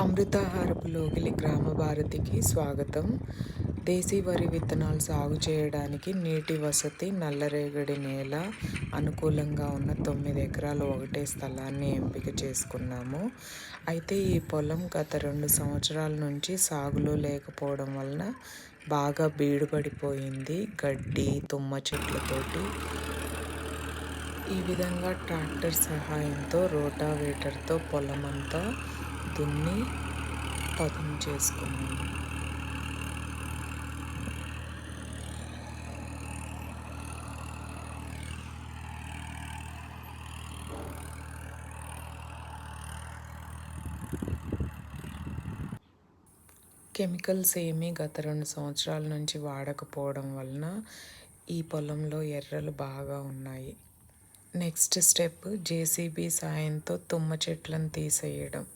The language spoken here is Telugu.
అమృతాహారపు లోగిలి గ్రామ భారతికి స్వాగతం. దేశీ వరి విత్తనాలు సాగు చేయడానికి నీటి వసతి నల్లరేగడి నేల అనుకూలంగా ఉన్న తొమ్మిది ఎకరాలు ఒకటే స్థలాన్ని ఎంపిక చేసుకున్నాము. అయితే ఈ పొలం గత రెండు సంవత్సరాల నుంచి సాగులో లేకపోవడం వలన బాగా బీడుపడిపోయింది. గడ్డి తుమ్మ చెట్లతోటి ఈ విధంగా ట్రాక్టర్ సహాయంతో రోటావేటర్తో పొలం అంతా దున్ని చేసుకున్నాను. కెమికల్స్ ఏమీ గత రెండు సంవత్సరాల నుంచి వాడకపోవడం వలన ఈ పొలంలో ఎర్రలు బాగా ఉన్నాయి. నెక్స్ట్ స్టెప్ జేసీబీ సాయంతో తుమ్మ చెట్లను తీసేయడం.